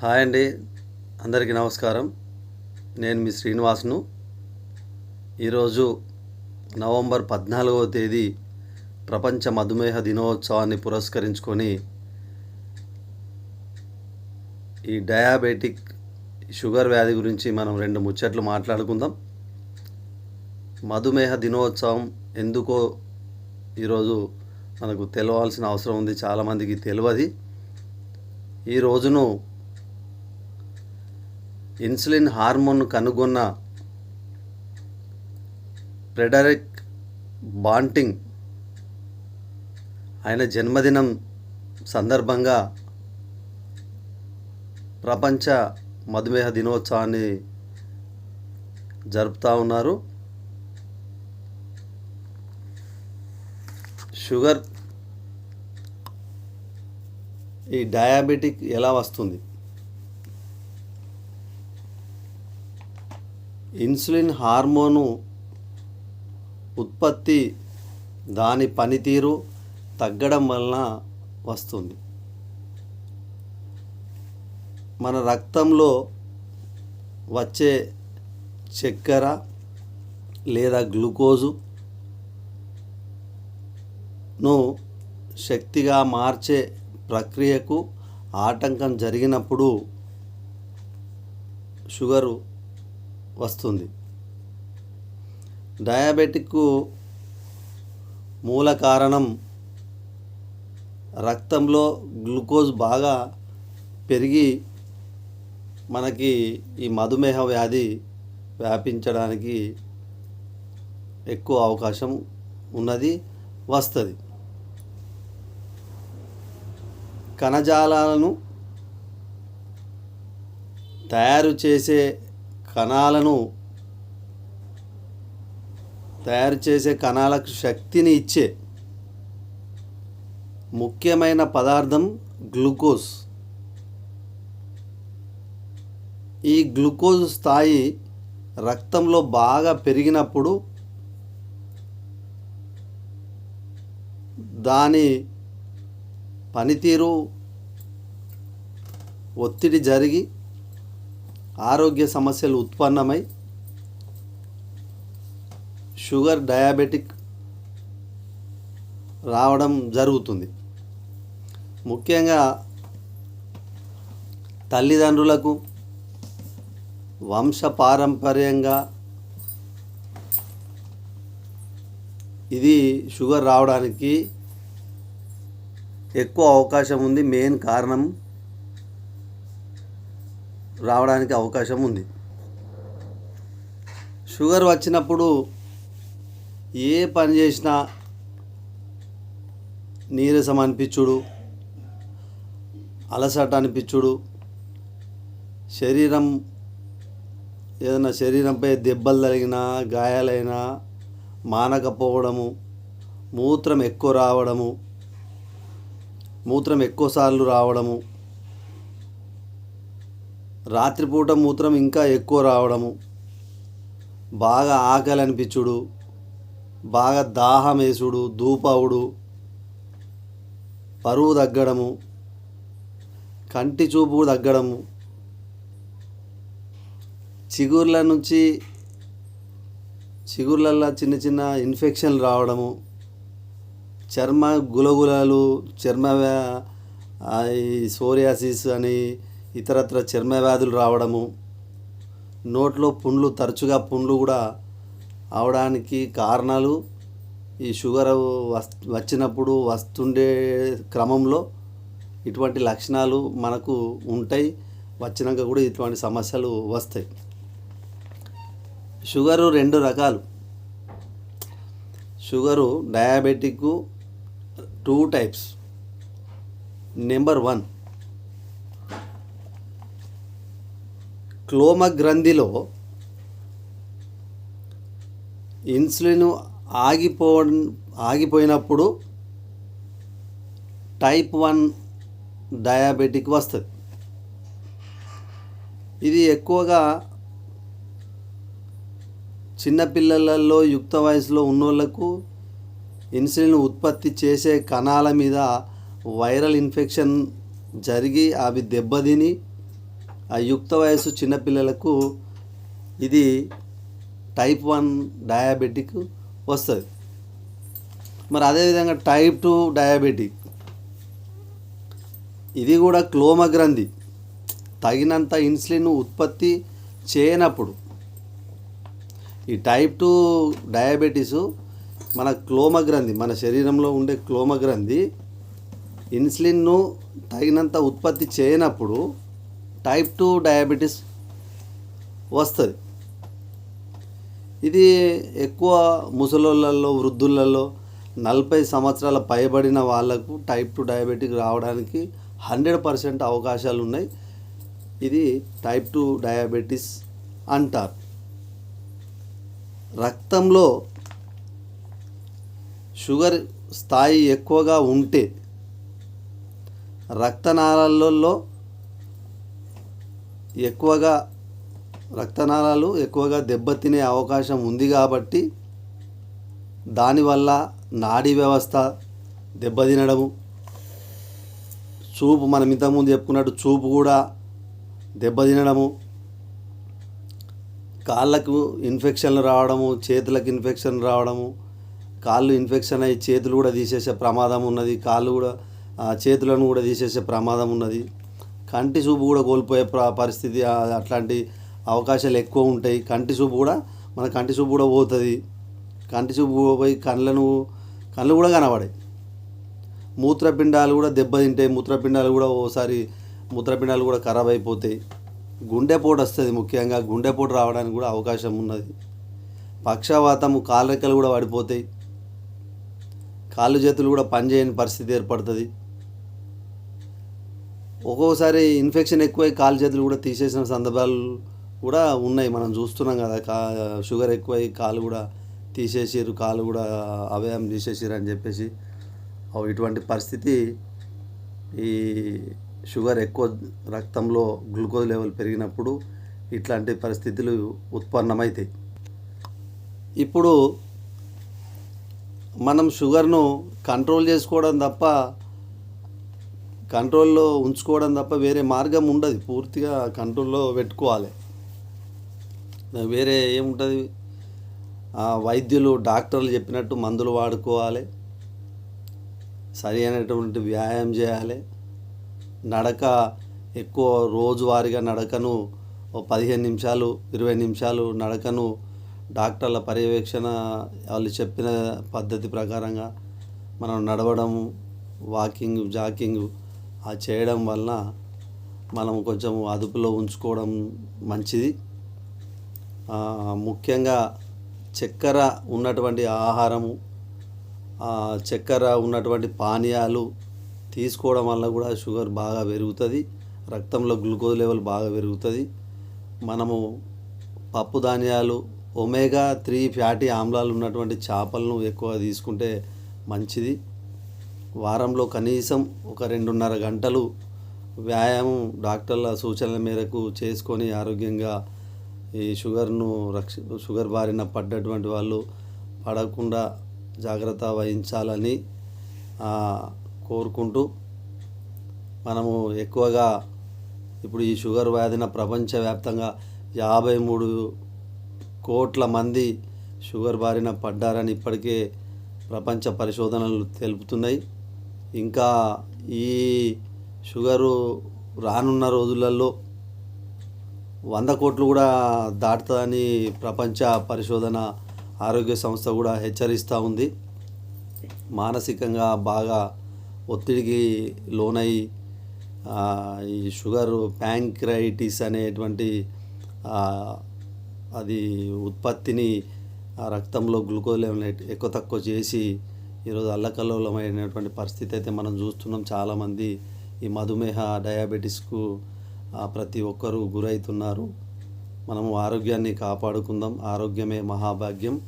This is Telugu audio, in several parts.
హాయ్ అండి. అందరికీ నమస్కారం. నేను మీ శ్రీనివాస్ను. ఈరోజు నవంబర్ పద్నాలుగవ తేదీ ప్రపంచ మధుమేహ దినోత్సవాన్ని పురస్కరించుకొని ఈ డయాబెటిక్ షుగర్ వ్యాధి గురించి మనం రెండు ముచ్చట్లు మాట్లాడుకుందాం. మధుమేహ దినోత్సవం ఎందుకో ఈరోజు మనకు తెలవాల్సిన అవసరం ఉంది. చాలామందికి తెలియదు ఈ రోజును ఇన్సులిన్ హార్మోన్ కనుగొన్న ఫ్రెడరిక్ బాంటింగ్ ఆయన జన్మదినం సందర్భంగా ప్రపంచ మధుమేహ దినోత్సవాన్ని జరుపుతూ ఉన్నారు. షుగర్ ఈ డయాబెటిక్ ఎలా వస్తుంది? ఇన్సులిన్ హార్మోను ఉత్పత్తి దాని పనితీరు తగ్గడం వలన వస్తుంది. మన రక్తంలో వచ్చే చక్కెర లేదా గ్లూకోజును శక్తిగా మార్చే ప్రక్రియకు ఆటంకం జరిగినప్పుడు షుగరు వస్తుంది. డయాబెటిక్కు మూల కారణం రక్తంలో గ్లూకోజ్ బాగా పెరిగి మనకి ఈ మధుమేహ వ్యాధి వ్యాపించడానికి ఎక్కువ అవకాశం ఉన్నది వస్తుంది. కణజాలాలను తయారు చేసే కణాలను తయారు చేసే కణాలకు శక్తిని ఇచ్చే ముఖ్యమైన పదార్థం గ్లూకోజ్. ఈ గ్లూకోజ్ స్థాయి రక్తంలో బాగా పెరిగినప్పుడు దాని పనితీరు ఒత్తిడి జరిగి ఆరోగ్య సమస్యలు ఉత్పన్నమై షుగర్ డయాబెటిక్ రావడం జరుగుతుంది. ముఖ్యంగా తల్లిదండ్రులకు వంశ పారంపర్యంగా ఇది షుగర్ రావడానికి ఎక్కువ అవకాశం ఉంది. మెయిన్ కారణం రావడానికి అవకాశం ఉంది. షుగర్ వచ్చినప్పుడు ఏ పని చేసినా నీరసం అనిపించుడు అలసట అనిపించుడు శరీరం ఏదైనా శరీరంపై దెబ్బలు తగినా గాయాలైనా మానకపోవడము మూత్రం ఎక్కువ రావడము మూత్రం ఎక్కువసార్లు రావడము రాత్రిపూట మూత్రం ఇంకా ఎక్కువ రావడము. బాగా ఆకలి అనిపించుడు. బాగా దాహం వేసుడు దూపవుడు పరువు తగ్గడము. కంటి చూపు తగ్గడము. చిగుర్ల నుంచి చిగుర్లల్లో చిన్న చిన్న ఇన్ఫెక్షన్లు రావడము. చర్మ గులగులలు చర్మ ఈ సోరియాసిస్ అని ఇతరత్ర చర్మ వ్యాధులు రావడము నోట్లో పుండ్లు తరచుగా పుండ్లు కూడా అవడానికి కారణాలు ఈ షుగర్ వచ్చినప్పుడు వస్తుండే క్రమంలో ఇటువంటి లక్షణాలు మనకు ఉంటాయి. వచ్చినాక కూడా ఇటువంటి సమస్యలు వస్తాయి. షుగరు రెండు రకాలు. Sugar diabetic two types. Number one క్లోమ గ్రంథిలో ఇన్సులిన్ ఆగిపో ఆగిపోయినప్పుడు టైప్ వన్ డయాబెటిక్ వస్తుంది. ఇది ఎక్కువగా చిన్నపిల్లలలో యుక్త వయసులో ఉన్నోళ్ళకు ఇన్సులిన్ ఉత్పత్తి చేసే కణాల మీద వైరల్ ఇన్ఫెక్షన్ జరిగి అవి దెబ్బతిని ఆ యుక్త వయసు చిన్నపిల్లలకు ఇది టైప్ వన్ డయాబెటిక్ వస్తుంది. మరి అదేవిధంగా టైప్ టూ డయాబెటిక్. ఇది కూడా క్లోమ గ్రంథి. తగినంత ఇన్సులిన్ ఉత్పత్తి చేయనప్పుడు ఈ టైప్ టూ డయాబెటీసు మన క్లోమ గ్రంథి మన శరీరంలో ఉండే క్లోమ గ్రంథి ఇన్సులిన్ను తగినంత ఉత్పత్తి చేయనప్పుడు టైప్ టూ డయాబెటీస్ వస్తుంది. ఇది ఎక్కువ ముసలోళ్ళల్లో వృద్ధులలో నలభై సంవత్సరాల పైబడిన వాళ్ళకు టైప్ టూ డయాబెటిక్ రావడానికి హండ్రెడ్ పర్సెంట్ అవకాశాలు ఉన్నాయి. ఇది టైప్ టూ డయాబెటీస్ అంటారు. రక్తంలో షుగర్ స్థాయి ఎక్కువగా ఉంటే రక్తనాళాలలో ఎక్కువగా రక్తనాళాలు ఎక్కువగా దెబ్బతినే అవకాశం ఉంది కాబట్టి దానివల్ల నాడీ వ్యవస్థ దెబ్బతినడము. చూపు మనం ఇంతకుముందు చెప్పుకున్నట్టు చూపు కూడా దెబ్బతినడము. కాళ్ళకు ఇన్ఫెక్షన్లు రావడము చేతులకు ఇన్ఫెక్షన్ రావడము కాళ్ళు ఇన్ఫెక్షన్ అయ్యి చేతులు కూడా తీసేసే ప్రమాదం ఉన్నది కాళ్ళు కూడా చేతులను కూడా తీసేసే ప్రమాదం ఉన్నది. కంటి చూపు కూడా కోల్పోయే పరిస్థితి అట్లాంటి అవకాశాలు ఎక్కువ ఉంటాయి. కంటి చూపు కూడా మన కంటి చూపు కూడా పోతుంది. కంటి చూపు పోయి కళ్ళను కళ్ళు కూడా కనబడాయి. మూత్రపిండాలు కూడా దెబ్బతింటాయి. మూత్రపిండాలు కూడా ఓసారి మూత్రపిండాలు కూడా ఖరాబ్ అయిపోతాయి. గుండెపోటు వస్తుంది ముఖ్యంగా. గుండెపోటు రావడానికి కూడా అవకాశం ఉన్నది. పక్షవాతము కాళ్ళరెక్కలు కూడా పడిపోతాయి. కాళ్ళు చేతులు కూడా పనిచేయని పరిస్థితి ఏర్పడుతుంది. ఒక్కొక్కసారి ఇన్ఫెక్షన్ ఎక్కువై కాలు చేతులు కూడా తీసేసిన సందర్భాలు కూడా ఉన్నాయి. మనం చూస్తున్నాం కదా కా షుగర్ ఎక్కువై కాలు కూడా తీసేసారు కాలు కూడా అవయం తీసేసారు అని చెప్పేసి. ఇటువంటి పరిస్థితి ఈ షుగర్ ఎక్కువ రక్తంలో గ్లూకోజ్ లెవెల్ పెరిగినప్పుడు ఇట్లాంటి పరిస్థితులు ఉత్పన్నమవుతాయి ఇప్పుడు మనం షుగర్ను కంట్రోల్ చేసుకోవడం తప్ప కంట్రోల్లో ఉంచుకోవడం తప్ప వేరే మార్గం ఉండదు. పూర్తిగా కంట్రోల్లో పెట్టుకోవాలి. వేరే ఏముంటుంది? ఆ, వైద్యులు డాక్టర్లు చెప్పినట్టు మందులు వాడుకోవాలి. సరి అయినటువంటి వ్యాయామం చేయాలి. నడక ఎక్కువ రోజువారీగా నడకను ఓ పదిహేను నిమిషాలు ఇరవై నిమిషాలు నడకను డాక్టర్ల పర్యవేక్షణ వాళ్ళు చెప్పిన పద్ధతి ప్రకారంగా మనం నడవడం వాకింగ్ జాకింగ్ ఆ చేయడం వలన మనం కొంచెం అదుపులో ఉంచుకోవడం మంచిది. ముఖ్యంగా చక్కెర ఉన్నటువంటి ఆహారము చక్కెర ఉన్నటువంటి పానీయాలు తీసుకోవడం వల్ల కూడా షుగర్ బాగా పెరుగుతుంది రక్తంలో గ్లూకోజ్ లెవెల్ బాగా పెరుగుతుంది. మనము పప్పు ధాన్యాలు ఒమేగా త్రీ ఫ్యాటీ ఆమ్లాలు ఉన్నటువంటి చేపలను ఎక్కువ తీసుకుంటే మంచిది. వారంలో కనీసం ఒక రెండున్నర గంటలు వ్యాయామం డాక్టర్ల సూచనల మేరకు చేసుకొని ఆరోగ్యంగా ఈ షుగర్ను రక్ష షుగర్ బారిన పడ్డటువంటి వాళ్ళు పడకుండా జాగ్రత్త వహించాలని కోరుకుంటూ మనము ఎక్కువగా ఇప్పుడు ఈ షుగర్ వ్యాధిన ప్రపంచవ్యాప్తంగా యాభై మూడు కోట్ల మంది షుగర్ బారిన పడ్డారని ఇప్పటికే ప్రపంచ పరిశోధనలు తెలుపుతున్నాయి. ఇంకా ఈ షుగరు రానున్న రోజులలో వంద కోట్లు కూడా దాటుతుందని ప్రపంచ పరిశోధన ఆరోగ్య సంస్థ కూడా హెచ్చరిస్తూ ఉంది. మానసికంగా బాగా ఒత్తిడికి లోనై ఈ షుగర్ ప్యాంక్రైటిస్ అనేటువంటి అది ఉత్పత్తిని ఆ రక్తంలో గ్లూకోజ్ లెవెల్ ఎక్కువ తక్కువ చేసి ఈరోజు అల్లకల్లోలమైనటువంటి పరిస్థితి అయితే మనం చూస్తున్నాం. చాలామంది ఈ మధుమేహ డయాబెటీస్కు ప్రతి ఒక్కరూ గురవుతున్నారు మనము ఆరోగ్యాన్ని కాపాడుకుందాం. ఆరోగ్యమే మహాభాగ్యం.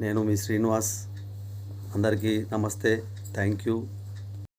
నేను మీ శ్రీనివాస్. అందరికీ నమస్తే. Thank you.